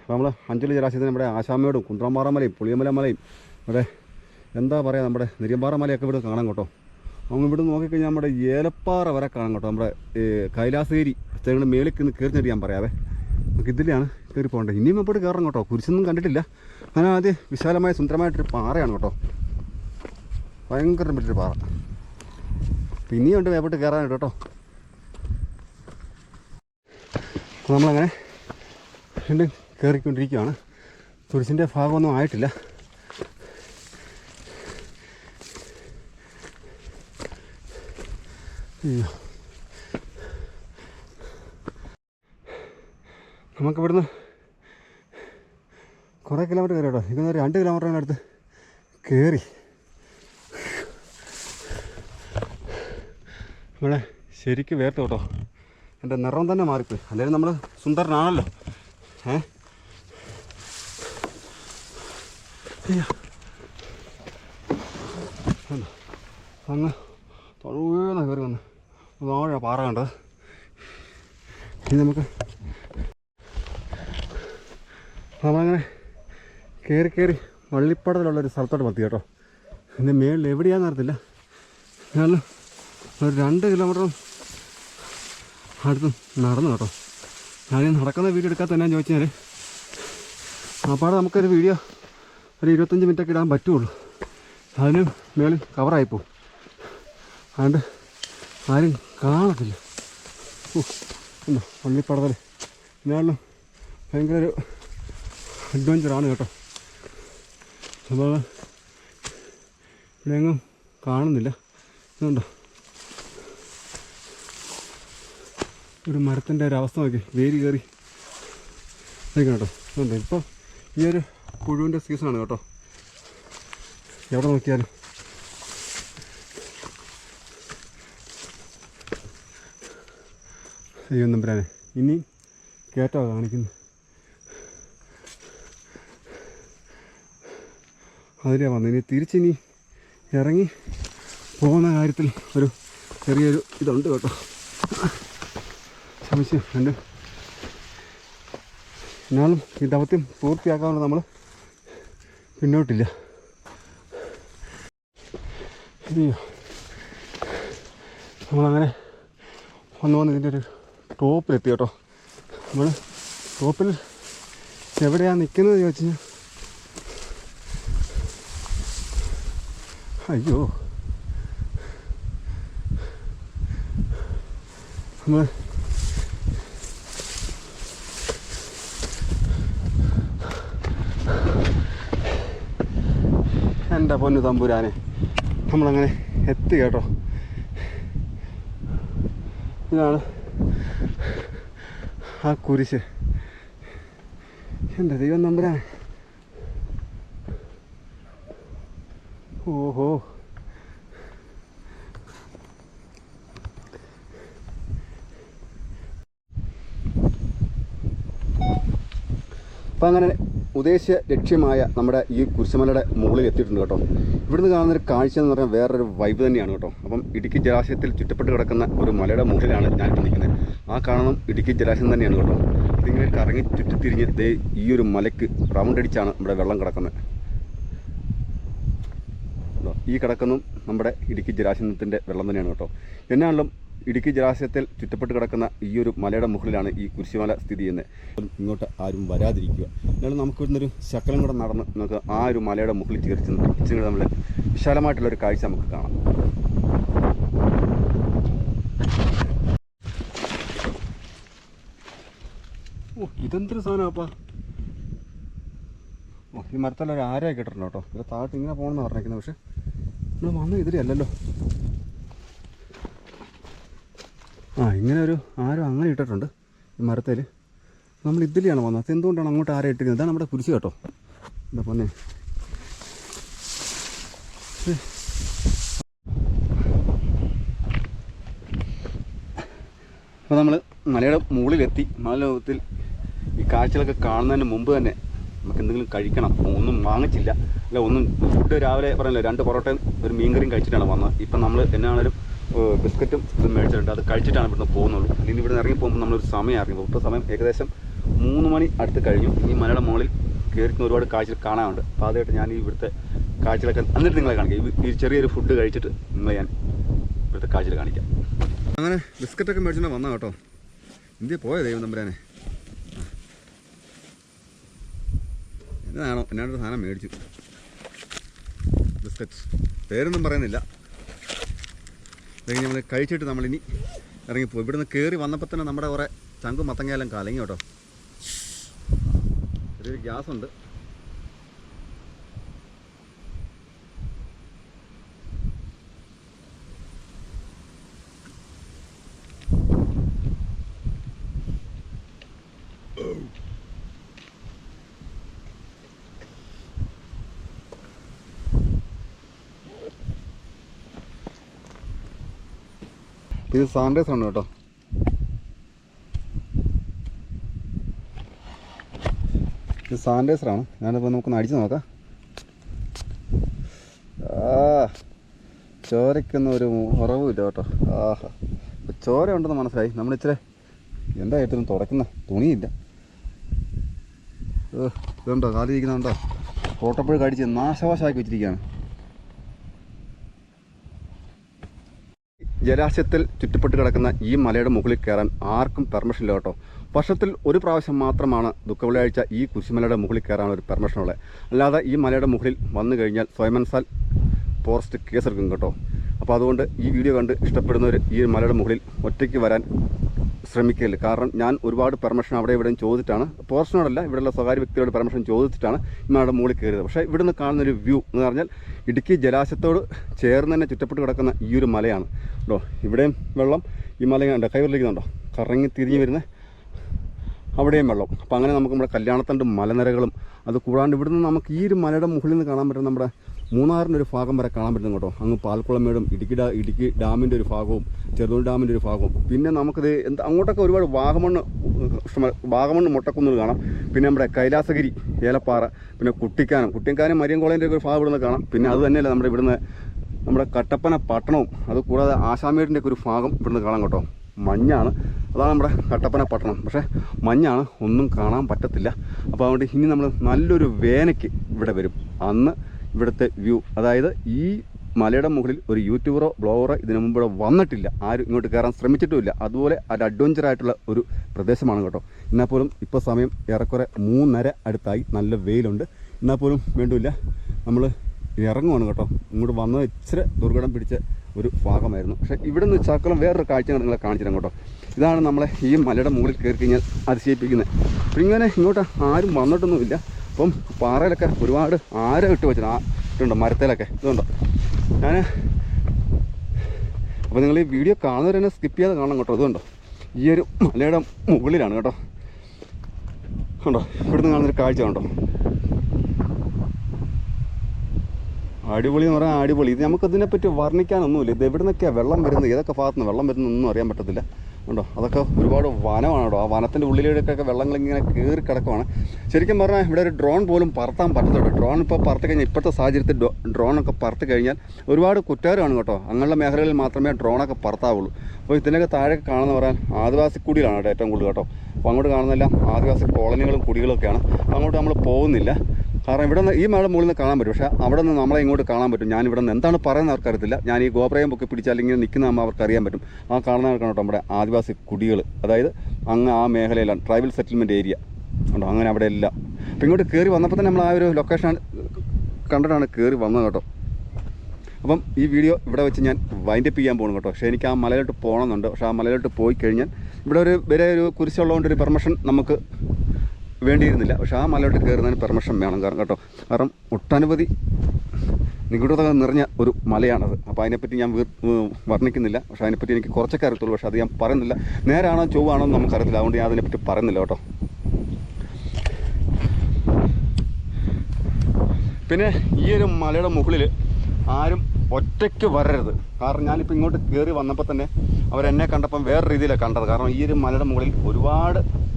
അപ്പോൾ നമ്മൾ അഞ്ചലി ജലാശയത്തിന് നമ്മുടെ ആശാമയോടും കുന്ത്രമ്പാറ മലയും പുളിയമല മലയും ഇവിടെ എന്താ പറയുക നമ്മുടെ നെരിയമ്പാറ മലയൊക്കെ ഇവിടെ കാണാം കേട്ടോ. അങ്ങ് ഇവിടെ നോക്കിക്കഴിഞ്ഞാൽ നമ്മുടെ ഏലപ്പാറ വരെ കാണാം കേട്ടോ. നമ്മുടെ കൈലാസഗിരി സ്ഥലങ്ങളുടെ മേളിൽ നിന്ന് കയറി ഞാൻ പറയാവേ. നമുക്ക് ഇതിലാണ് കയറി പോകണ്ട. ഇനിയും എപ്പോഴും കയറണം കേട്ടോ. കുരിശൊന്നും കണ്ടിട്ടില്ല. അങ്ങനെ ആദ്യം വിശാലമായ സുന്ദരമായിട്ടൊരു പാറയാണ് കേട്ടോ. ഭയങ്കര പറ്റൊരു പാറ പിന്നെയും ഉണ്ട് മേപ്പോട്ട് കയറാനായിട്ട് കേട്ടോ. അപ്പോൾ നമ്മളങ്ങനെ വീണ്ടും കയറിക്കൊണ്ടിരിക്കുകയാണ് കുരിശിന്റെ ഭാഗമൊന്നും ആയിട്ടില്ല. അയ്യോ. നമുക്കിവിടുന്ന് കുറേ കിലോമീറ്റർ കയറി കേട്ടോ ഇതൊന്ന് രണ്ട് കിലോമീറ്ററിന്റെ അടുത്ത് കയറി നമ്മളെ ശരിക്കും വേർത്ത് കേട്ടോ. എന്റെ നിറം തന്നെ മാറിപ്പോയി. അല്ലെങ്കിൽ നമ്മൾ സുന്ദരനാണല്ലോ. ഏ? അങ്ങ് തൊഴുന്ന കയറി വന്ന്. താഴെ പാറ കണ്ടത്. ഇനി നമുക്ക് നമ്മളങ്ങനെ കയറി കയറി വള്ളിപ്പടത്തിലുള്ളൊരു സ്ഥലത്തോട്ട് പത്തി കേട്ടോ. എന്റെ മേളിൽ എവിടെയാണെന്ന് അറിയത്തില്ല. എന്നാലും ഒരു രണ്ട് കിലോമീറ്ററും അടുത്ത് നടന്നു കേട്ടോ. ഞാൻ നടക്കുന്ന വീഡിയോ എടുക്കാത്ത എന്നാന്ന് ചോദിച്ചാൽ അപ്പാടെ നമുക്കൊരു വീഡിയോ ഒരു ഇരുപത്തഞ്ച് മിനിറ്റൊക്കെ ഇടാൻ പറ്റുള്ളൂ. അതിന് മേളിൽ കവറായിപ്പോവും അതുകൊണ്ട് ആരും കാണത്തില്ല. ഓ ഉണ്ടോ? പള്ളിപ്പടതൽ എന്നാലും ഭയങ്കര ഒരു അഡ്വഞ്ചറാണ് കേട്ടോ. അപ്പോൾ ഇവിടെയെങ്ങും കാണുന്നില്ല. ഇതുണ്ടോ? ഒരു മരത്തിന്റെ ഒരു അവസ്ഥ നോക്കി. വേരി കയറി കേട്ടോ. ഇതുണ്ട്? ഇപ്പോൾ ഈ ഒരു പുഴുവിന്റെ സീസണാണ് കേട്ടോ. എവിടെ നോക്കിയാലും. അയ്യോ നമ്പരാനെ ഇനി കേട്ടോ കാണിക്കുന്നു അതിലാണ് വന്നത് ഇനി തിരിച്ചിനി ഇറങ്ങി പോകുന്ന കാര്യത്തിൽ ഒരു ചെറിയൊരു ഇതുണ്ട് കേട്ടോ. സംശയം എന്റെ എന്നാലും ഈ ദൗത്യം പൂർത്തിയാക്കാനുള്ള നമ്മൾ പിന്നോട്ടില്ല. നമ്മളങ്ങനെ വന്ന് വന്ന് ഇതിന്റെ ഒരു ടോപ്പിലെത്തി കേട്ടോ. നമ്മൾ ടോപ്പിൽ എവിടെയാണ് നിൽക്കുന്നത് ചോദിച്ചു കഴിഞ്ഞാൽ അയ്യോ നമ്മൾ എന്റെ പൊന്നു തമ്പുരാനെ? നമ്മളങ്ങനെ എത്തി കേട്ടോ. ഇതാണ് ആ കുരിശ്. എന്റെ ദൈവം തമ്പുരാൻ ഓഹോ. അപ്പം അങ്ങനെ ഉദ്ദേശിച്ച ലക്ഷ്യമായ നമ്മുടെ ഈ കുരിശുമലയുടെ മുകളിൽ എത്തിയിട്ടുണ്ട് കേട്ടോ. ഇവിടുന്ന് കാണുന്ന ഒരു കാഴ്ച എന്ന് പറഞ്ഞാൽ വേറൊരു വൈബ് തന്നെയാണ് കേട്ടോ. അപ്പം ഇടുക്കി ജലാശയത്തിൽ ചുറ്റപ്പെട്ട് കിടക്കുന്ന ഒരു മലയുടെ മുകളിലാണ് ഞാൻ നിൽക്കുന്നത്. ആ കാണുന്ന ഇടുക്കി ജലാശയം തന്നെയാണ് കേട്ടോ. ഇതിങ്ങനെ കറങ്ങി ചുറ്റിത്തിരിഞ്ഞ് ഈ ഒരു മലയ്ക്ക് റൗണ്ട് അടിച്ചാണ് നമ്മുടെ വെള്ളം കിടക്കുന്നത്. ഈ കിടക്കുന്നതും നമ്മുടെ ഇടുക്കി ജലാശയത്തിന്റെ വെള്ളം തന്നെയാണ് കേട്ടോ. എന്നാണെങ്കിലും ഇടുക്കി ജലാശയത്തിൽ ചുറ്റപ്പെട്ട് കിടക്കുന്ന ഈ ഒരു മലയുടെ മുകളിലാണ് ഈ കുരിശുമല സ്ഥിതി ചെയ്യുന്നത്. ഇങ്ങോട്ട് ആരും വരാതിരിക്കുക. എന്നാലും നമുക്ക് ഇവിടുന്നൊരു ശക്കലം കൂടെ നടന്ന് നമുക്ക് ആ ഒരു മലയുടെ മുകളിൽ ചേർച്ച് ഇച്ചിരി നമ്മൾ വിശാലമായിട്ടുള്ള ഒരു കാഴ്ച നമുക്ക് കാണാം. ഓ ഇതെന്തൊരു സാധനമാപ്പാ? ഈ മരത്തിൽ ഒരു ആരായി ഇട്ടിട്ടുണ്ട് കേട്ടോ. ഇത് താഴത്ത് ഇങ്ങനെ പോകണമെന്ന് പറഞ്ഞേക്കുന്നത്. പക്ഷെ നമ്മൾ വന്ന ഇതിലല്ലല്ലോ ആ ഇങ്ങനെ ഒരു ആരോ അങ്ങനെ ഇട്ടിട്ടുണ്ട് ഈ മരത്തിൽ നമ്മൾ ഇതിലെയാണ് വന്നത്. അത് എന്തുകൊണ്ടാണ് അങ്ങോട്ട് ആരെ ഇട്ടിരിക്കുന്നത്? ഇതാണ് നമ്മുടെ കുരിശ് കേട്ടോ. എന്താ പൊന്നെ. അപ്പോൾ നമ്മൾ മലയുടെ മുകളിലെത്തി. മലത്തിൽ ഈ കാഴ്ചകളൊക്കെ കാണുന്നതിന് മുമ്പ് തന്നെ നമുക്ക് എന്തെങ്കിലും കഴിക്കണം. ഒന്നും വാങ്ങിച്ചില്ല. അല്ല ഒന്നും ഫുഡ് രാവിലെ പറഞ്ഞല്ലോ രണ്ട് പൊറോട്ടയും ഒരു മീൻകറിയും കഴിച്ചിട്ടാണ് വന്നത്. ഇപ്പം നമ്മൾ എന്നാണേലും ബിസ്ക്കറ്റും ഇതും മേടിച്ചിട്ടുണ്ട്. അത് കഴിച്ചിട്ടാണ് ഇവിടുന്ന് പോകുന്നുള്ളൂ. ഇനി ഇവിടെ ഇറങ്ങി പോകുമ്പോൾ നമ്മളൊരു സമയം ഇറങ്ങി ഇപ്പോൾ സമയം ഏകദേശം മൂന്ന് മണി അടുത്ത് കഴിഞ്ഞു. ഈ മലയുടെ മുകളിൽ കയറിക്കുന്ന ഒരുപാട് കാഴ്ചകൾ കാണാനുണ്ട്. അപ്പോൾ ആദ്യമായിട്ട് ഞാൻ ഇവിടുത്തെ കാഴ്ചകളൊക്കെ എന്നിട്ട് നിങ്ങളെ കാണിക്കാം. ഈ- ചെറിയൊരു ഫുഡ് കഴിച്ചിട്ട് നിങ്ങളെ ഞാൻ ഇവിടുത്തെ കാഴ്ചകൾ കാണിക്കാം. അങ്ങനെ ബിസ്ക്കറ്റൊക്കെ മേടിച്ചിട്ട് വന്ന കേട്ടോ. ഇന്ത്യ പോയ ദൈവം എന്നാണോ എന്നാണ്ടൊരു സാധനം മേടിച്ചു. ബിസ്ക്കറ്റ് പേരൊന്നും പറയുന്നില്ല. അല്ലെങ്കിൽ നമ്മൾ കഴിച്ചിട്ട് നമ്മളിനി ഇറങ്ങിപ്പോയി ഇവിടുന്ന് കയറി വന്നപ്പോൾ തന്നെ നമ്മുടെ കുറേ ചങ്കും മത്തങ്ങയെല്ലാം കലങ്ങി കേട്ടോ. ചെറിയൊരു ഗ്യാസ് ഉണ്ട് ഇത് സാൻഡേസ് ആണ് കേട്ടോ. ഇത് ആണ് ഞാനിപ്പോൾ നമുക്കൊന്ന് അടിച്ച് നോക്കാം. ആ ചോരയ്ക്കൊന്നും ഒരു ഉറവുമില്ല കേട്ടോ. ആഹാ. ചോര ഉണ്ടെന്ന് മനസ്സിലായി. നമ്മളിച്ചിരി എന്താ ഏറ്റവും തുടയ്ക്കുന്ന? തുണിയില്ല. ഇതുണ്ടോ? കാലിരിക്കുന്നുണ്ടോ? കോട്ടപ്പുഴ കടിച്ച് നാശവാശമാക്കി വെച്ചിരിക്കുകയാണ്. ജലാശയത്തിൽ ചുറ്റപ്പെട്ട് കിടക്കുന്ന ഈ മലയുടെ മുകളിൽ കയറാൻ ആർക്കും പെർമിഷൻ ഇല്ല കേട്ടോ. വർഷത്തിൽ ഒരു പ്രാവശ്യം മാത്രമാണ് ദുഃഖവെള്ളിയാഴ്ച ഈ കുശിമലയുടെ മുകളിൽ കയറാൻ ഒരു പെർമിഷൻ ഉള്ളത്. അല്ലാതെ ഈ മലയുടെ മുകളിൽ വന്നു കഴിഞ്ഞാൽ സ്വയമൻസാൽ ഫോറസ്റ്റ് കേസെടുക്കും കേട്ടോ. അപ്പോൾ അതുകൊണ്ട് ഈ വീഡിയോ കണ്ട് ഇഷ്ടപ്പെടുന്നവർ ഈ മലയുടെ മുകളിൽ ഒറ്റയ്ക്ക് വരാൻ ശ്രമിക്കരുത് കാരണം ഞാൻ ഒരുപാട് പെർമിഷൻ അവിടെ ഇവിടെയും ചോദിച്ചിട്ടാണ്. പോർഷനോടല്ല ഇവിടെയുള്ള സ്വകാര്യ വ്യക്തികളുടെ പെർമിഷൻ ചോദിച്ചിട്ടാണ് ഈ മലയുടെ മുകളിൽ കയറിയത്. പക്ഷേ ഇവിടുന്ന് കാണുന്ന ഒരു വ്യൂ എന്ന് പറഞ്ഞാൽ ഇടുക്കി ജലാശയത്തോട് ചേർന്ന് തന്നെ ചുറ്റപ്പെട്ട് കിടക്കുന്ന ഈ ഒരു മലയാണ്. കേട്ടോ ഇവിടെയും വെള്ളം ഈ മല കണ്ടോ? കൈവരിക്കുന്നുണ്ടോ കറങ്ങി തിരിഞ്ഞ് വരുന്ന അവിടെയും വെള്ളം. അപ്പോൾ അങ്ങനെ നമുക്ക് നമ്മുടെ കല്യാണത്തണ്ട് മലനിരകളും അത് കൂടാണ്ട് ഇവിടുന്ന് നമുക്ക് ഈ ഒരു മലയുടെ മുകളിൽ നിന്ന് കാണാൻ പറ്റുന്ന നമ്മുടെ മൂന്നാറിന്റെ ഒരു ഭാഗം വരെ കാണാൻ പറ്റുന്നു കേട്ടോ. അങ്ങ് പാൽക്കുളമേടും ഇടുക്കി ഡാ ഇടുക്കി ഡാമിന്റെ ഒരു ഭാഗവും ചെറുതൂർ ഡാമിന്റെ ഒരു ഭാഗവും. പിന്നെ നമുക്കിത് എന്താ അങ്ങോട്ടൊക്കെ ഒരുപാട് വാഗമണ്ണ് വാഗമണ്ണ് മുട്ടക്കുന്നുകൾ കാണാം. പിന്നെ നമ്മുടെ കൈലാസഗിരി ഏലപ്പാറ പിന്നെ കുട്ടിക്കാനം. കുട്ടിക്കാനം മരിയൻകോളേന്റെ ഒരു ഭാഗം ഇവിടുന്ന് കാണാം. പിന്നെ അത് തന്നെയല്ല നമ്മുടെ ഇവിടുന്ന് നമ്മുടെ കട്ടപ്പന പട്ടണവും അത് കൂടാതെ ആശാമേടിന്റെ ഒക്കെ ഒരു ഭാഗം ഇവിടുന്ന് കാണാം കേട്ടോ. മഞ്ഞാണ്. അതാണ് നമ്മുടെ കട്ടപ്പന പട്ടണം. പക്ഷേ മഞ്ഞാണ് ഒന്നും കാണാൻ പറ്റത്തില്ല. അപ്പോൾ അതുകൊണ്ട് ഇനി നമ്മൾ നല്ലൊരു വേനയ്ക്ക് ഇവിടെ വരും. അന്ന് ഇവിടുത്തെ വ്യൂ അതായത് ഈ മലയുടെ മുകളിൽ ഒരു യൂട്യൂബറോ ബ്ലോഗറോ ഇതിനു മുമ്പ് ഇവിടെ വന്നിട്ടില്ല. ആരും ഇങ്ങോട്ട് കയറാൻ ശ്രമിച്ചിട്ടുമില്ല. അതുപോലെ അത് അഡ്വഞ്ചർ ആയിട്ടുള്ള ഒരു പ്രദേശമാണ് കേട്ടോ. എന്നാൽ പോലും ഇപ്പോൾ സമയം ഏറെക്കുറെ മൂന്നര അടുത്തായി നല്ല വെയിലുണ്ട്. എന്നാൽ പോലും വേണ്ടില്ല നമ്മൾ ഇറങ്ങുവാണ് കേട്ടോ. ഇങ്ങോട്ട് വന്നത് ഇച്ചിരി ദുർഘടം പിടിച്ച ഒരു ഭാഗമായിരുന്നു. പക്ഷേ ഇവിടെ നിന്ന് ചാക്കളം വേറൊരു കാഴ്ച നിങ്ങളെ കാണിച്ചു കേട്ടോ. ഇതാണ് നമ്മളെ ഈ മലയുടെ മുകളിൽ കയറി കഴിഞ്ഞാൽ അതിശയിപ്പിക്കുന്നത്. അപ്പം ഇങ്ങനെ ഇങ്ങോട്ട് ആരും വന്നിട്ടൊന്നുമില്ല. അപ്പം പാറയിലൊക്കെ ഒരുപാട് ആര ഇട്ട് വെച്ചിട്ട് ഇട്ടുണ്ടോ മരത്തിലൊക്കെ. ഇതുണ്ടോ? ഞാൻ അപ്പോൾ നിങ്ങൾ ഈ വീഡിയോ കാണുന്നവർ തന്നെ സ്കിപ്പ് ചെയ്യാതെ കാണണം കേട്ടോ. ഇതുണ്ടോ? ഈ ഒരു മലയുടെ മുകളിലാണ് കേട്ടോ. കണ്ടോ? ഇവിടുന്ന് കാണുന്നൊരു കാഴ്ച കണ്ടോ? അടിപൊളി എന്ന് പറഞ്ഞാൽ അടിപൊളി. ഇത് നമുക്കതിനെപ്പറ്റി വർണിക്കാനൊന്നുമില്ല. ഇത് എവിടെ നിന്നൊക്കെയാണ് വെള്ളം വരുന്നത്? ഏതൊക്കെ ഭാഗത്തുനിന്ന് വെള്ളം വരുന്നതൊന്നും അറിയാൻ പറ്റത്തില്ല. ഉണ്ടോ? അതൊക്കെ ഒരുപാട് വനമാണ് കേട്ടോ. ആ വനത്തിന്റെ ഉള്ളിലേക്കൊക്കെ വെള്ളങ്ങൾ ഇങ്ങനെ കയറി കിടക്കുവാണ്. ശരിക്കും പറഞ്ഞാൽ ഇവിടെ ഒരു ഡ്രോൺ പോലും പറത്താൻ പറ്റത്തുള്ളൂ ഡ്രോൺ ഇപ്പോൾ പറത്തി കഴിഞ്ഞാൽ ഇപ്പോഴത്തെ സാഹചര്യത്തിൽ ഡ്രോ- ഡ്രോണൊക്കെ പറത്തി കഴിഞ്ഞാൽ ഒരുപാട് കുറ്റകരമാണ് കേട്ടോ. അങ്ങനെയുള്ള മേഖലകളിൽ മാത്രമേ ഡ്രോണൊക്കെ പറത്താവുള്ളൂ. അപ്പോൾ ഇതിനൊക്കെ താഴെ കാണുന്ന പറയാൻ ആദിവാസി കുടിയിലാണ് കേട്ടോ ഏറ്റവും കൂടുതൽ കേട്ടോ. അപ്പോൾ അങ്ങോട്ട് കാണുന്നതെല്ലാം ആദിവാസി കോളനികളും കുടികളൊക്കെയാണ്. അങ്ങോട്ട് നമ്മൾ പോകുന്നില്ല. കാരണം ഇവിടെ നിന്ന് ഈ മഴ മുകളിൽ നിന്ന് കാണാൻ പറ്റും. പക്ഷേ അവിടെ നിന്ന് നമ്മളെ ഇങ്ങോട്ട് കാണാൻ പറ്റും. ഞാൻ ഇവിടെ നിന്ന് എന്താണ് പറയുന്നത് അവർക്കറിയത്തില്ല ഞാൻ ഈ ഗോപ്രയം പൊക്കി പിടിച്ചാൽ ഇങ്ങനെ നിൽക്കുന്ന നമ്മൾ അവർക്ക് അറിയാൻ പറ്റും. ആ കാണുന്ന കേട്ടോ നമ്മുടെ ആദിവാസി കുടികൾ. അതായത് അങ്ങ് ആ മേഖലയിലാണ് ട്രൈബൽ സെറ്റിൽമെന്റ് ഏരിയ ഉണ്ടോ അങ്ങനെ അവിടെ എല്ലാം. അപ്പം ഇങ്ങോട്ട് കയറി വന്നപ്പോൾ തന്നെ നമ്മൾ ആ ഒരു ലൊക്കേഷൻ കണ്ടിട്ടാണ് കയറി വന്നത് കേട്ടോ. അപ്പം ഈ വീഡിയോ ഇവിടെ വെച്ച് ഞാൻ വൈൻഡപ്പ് ചെയ്യാൻ പോകണം കേട്ടോ. പക്ഷേ എനിക്ക് ആ മലയിലോട്ട് പോകണമെന്നുണ്ട്. പക്ഷേ ആ മലയിലോട്ട് പോയി കഴിഞ്ഞാൽ ഇവിടെ ഒരു വരെ ഒരു കുരിശുള്ളതുകൊണ്ട് ഒരു പെർമിഷൻ നമുക്ക് വേണ്ടിയിരുന്നില്ല. പക്ഷെ ആ മലയോട്ട് കയറുന്നതിന് പെർമിഷൻ വേണം. കാരണം കേട്ടോ കാരണം ഒട്ടനവധി നിഗൂഢത നിറഞ്ഞ ഒരു മലയാണത്. അപ്പോൾ അതിനെപ്പറ്റി ഞാൻ വീർ- വർണിക്കുന്നില്ല. പക്ഷേ അതിനെപ്പറ്റി എനിക്ക് കുറച്ചൊക്കെ അറിയത്തുള്ളൂ. പക്ഷേ അത് ഞാൻ പറയുന്നില്ല. നേരാണോ ചൊവ്വാണോ എന്ന് നമുക്കറിയത്തില്ല. അതുകൊണ്ട് ഞാൻ അതിനെപ്പറ്റി പറയുന്നില്ല കേട്ടോ. പിന്നെ ഈ ഒരു മലയുടെ മുകളിൽ ആരും ഒറ്റയ്ക്ക് വരരുത്. കാരണം ഞാനിപ്പോൾ ഇങ്ങോട്ട് കയറി വന്നപ്പോൾ തന്നെ അവരെന്നെ കണ്ടപ്പം വേറെ രീതിയിലാണ് കണ്ടത്. കാരണം ഈ ഒരു മലയുടെ മുകളിൽ ഒരുപാട്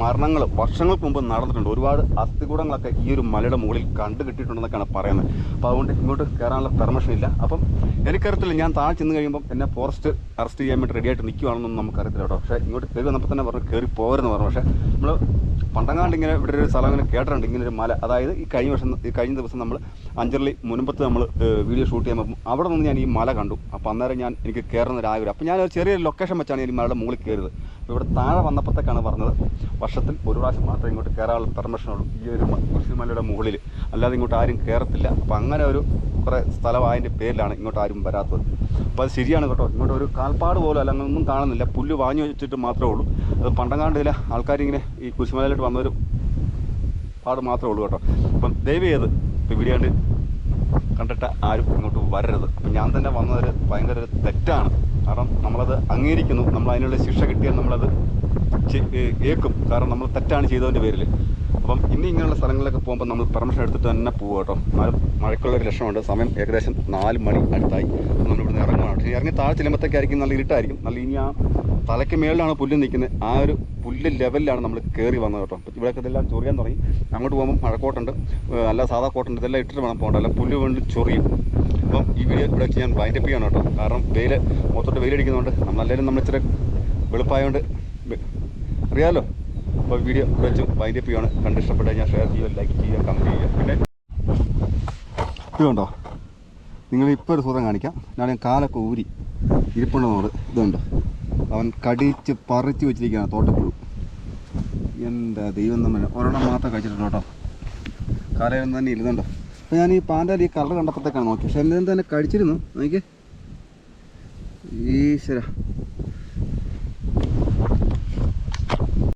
മരണങ്ങൾ വർഷങ്ങൾക്ക് മുമ്പ് നടന്നിട്ടുണ്ട്. ഒരുപാട് അസ്ഥികൂടങ്ങളൊക്കെ ഈ ഒരു മലയുടെ മുകളിൽ കണ്ടു കിട്ടിയിട്ടുണ്ടെന്നൊക്കെയാണ് പറയുന്നത്. അപ്പോൾ അതുകൊണ്ട് ഇങ്ങോട്ട് കയറാനുള്ള പെർമിഷൻ ഇല്ല. അപ്പം എനിക്കറിയത്തില്ല ഞാൻ താഴെ ചെന്ന് കഴിയുമ്പം എന്നെ ഫോറസ്റ്റ് അറസ്റ്റ് ചെയ്യാൻ വേണ്ടി റെഡിയായിട്ട് നിൽക്കുവാണെന്നൊന്നും നമുക്കറിയത്തില്ല കേട്ടോ. പക്ഷേ ഇങ്ങോട്ട് കയറി വന്നപ്പോൾ തന്നെ പറഞ്ഞു കയറി പോകരുതെന്ന് പറഞ്ഞു. പക്ഷേ നമ്മൾ പണ്ടങ്ങാണ്ട് ഇങ്ങനെ ഇവിടെ ഒരു സ്ഥലം ഇങ്ങനെ കേട്ടിട്ടുണ്ട്. ഇങ്ങനെ ഒരു മല. അതായത് ഈ കഴിഞ്ഞ വർഷം ഈ കഴിഞ്ഞ ദിവസം നമ്മൾ അഞ്ചർലി മുൻപത്ത് നമ്മൾ വീഡിയോ ഷൂട്ട് ചെയ്യുമ്പോൾ അവിടെ നിന്ന് ഞാൻ ഈ മല കണ്ടു. അപ്പോൾ അന്നേരം ഞാൻ എനിക്ക് കയറുന്ന ഒരു ആഗ്രഹം. അപ്പോൾ ഞാൻ ചെറിയൊരു ലൊക്കേഷൻ വെച്ചാണ് ഈ മലയുടെ മുകളിൽ കയറിയത് ഇവിടെ താഴെ വന്നപ്പോഴത്തേക്കാണ് പറഞ്ഞത് വർഷത്തിൽ ഒരു പ്രാവശ്യം മാത്രമേ ഇങ്ങോട്ട് കയറാനുള്ള പെർമിഷൻ ഉള്ളൂ ഈ ഒരു കുരിശുമലയുടെ മുകളിൽ അല്ലാതെ ഇങ്ങോട്ട് ആരും കയറത്തില്ല അപ്പോൾ അങ്ങനെ ഒരു കുറേ സ്ഥലമായതിന്റെ പേരിലാണ് ഇങ്ങോട്ട് ആരും വരാത്തത്. അപ്പോൾ അത് ശരിയാണ് കേട്ടോ. ഇങ്ങോട്ട് ഒരു കാൽപ്പാട് പോലും അല്ല ഒന്നും കാണുന്നില്ല. പുല്ല് വാങ്ങി വെച്ചിട്ട് മാത്രമേ ഉള്ളൂ. അത് പണ്ടങ്ങാണ്ട് ചില ആൾക്കാരിങ്ങനെ ഈ കുരിശുമലയിലോട്ട് വന്നൊരു പാട് മാത്രമേ ഉള്ളൂ കേട്ടോ. അപ്പം ദയവ് ചെയ്ത് ഇപ്പോൾ കണ്ടിട്ട് ആരും ഇങ്ങോട്ട് വരരുത്. അപ്പം ഞാൻ തന്നെ വന്നതൊരു ഭയങ്കര ഒരു തെറ്റാണ്. കാരണം നമ്മളത് അംഗീകരിക്കുന്നു നമ്മൾ അതിനുള്ള ശിക്ഷ കിട്ടിയാൽ നമ്മളത് ഏക്കും കാരണം നമ്മൾ തെറ്റാണ് ചെയ്തതിന്റെ പേരിൽ അപ്പം ഇനി ഇങ്ങനെയുള്ള സ്ഥലങ്ങളിലൊക്കെ പോകുമ്പോൾ നമ്മൾ പെർമിഷൻ എടുത്തിട്ട് തന്നെ പോകും കേട്ടോ. എന്നാലും മഴയ്ക്കുള്ള ഒരു ലക്ഷണമുണ്ട്. സമയം ഏകദേശം നാല് മണി അടുത്തായി. അപ്പം നമ്മൾ ഇവിടുന്ന് ഇറങ്ങണം ഇറങ്ങി താഴെ ചെല്ലുമ്പോഴത്തേക്കായിരിക്കും നല്ല ഇരുട്ടായിരിക്കും. നല്ല ഇനി ആ തലയ്ക്ക് മേളിലാണ് പുല്ല് നിൽക്കുന്നത്. ആ ഒരു പുല്ല് ലെവലിലാണ് നമ്മൾ കയറി വന്നത് കേട്ടോ. ഇവിടെയൊക്കെ ഇതെല്ലാം ചൊറിയാൻ തുടങ്ങി. അങ്ങോട്ട് പോകുമ്പോൾ മഴക്കോട്ടുണ്ട്. അല്ല സാധാ കോട്ടുണ്ട്. ഇതെല്ലാം ഇട്ടിട്ട് വേണം പോകണ്ട. അല്ല പുല്ല് വേണ്ടി ചൊറിയും. അപ്പം ഈ വീഡിയോ ഇവിടെ ഞാൻ വൈൻഡപ്പ് ചെയ്യണം കേട്ടോ. കാരണം വെയിൽ മൊത്തത്തിൽ വെയിലടിക്കുന്നതുകൊണ്ട് നമ്മളെല്ലാവരും നമ്മൾ ഇച്ചിരി വെളുപ്പായതുകൊണ്ട് അറിയാമല്ലോ അപ്പോൾ വീഡിയോ ഇവിടെ വെച്ച് വൈൻഡപ്പ് ചെയ്യാണ് കണ്ട് ഇഷ്ടപ്പെട്ടാൽ ഞാൻ ഷെയർ ചെയ്യുക ലൈക്ക് ചെയ്യുക കമന്റ് ചെയ്യുക. പിന്നെ ഇതുണ്ടോ നിങ്ങൾ ഇപ്പോൾ ഒരു സുഖം കാണിക്കാം. ഞാൻ കാലൊക്കെ ഊരി ഇരിപ്പുണ്ടെന്നോട് ഇതുണ്ടോ അവൻ കടിച്ച് പറിച്ച് വെച്ചിരിക്കുകയാണ് തോട്ടപ്പുഴു. എന്താ ദൈവം തമ്മിൽ ഒരെണ്ണം മാത്രം കഴിച്ചിട്ടുണ്ട് കേട്ടോ. കാലയിലും തന്നെ ഇരുന്നുണ്ടോ? അപ്പം ഞാൻ ഈ പാന്റെ ഈ കളർ കണ്ടപ്പോഴത്തേക്കാണ് നോക്കി പക്ഷെ എന്നെ തന്നെ കഴിച്ചിരുന്നു? നോക്കി ഈശ്വര.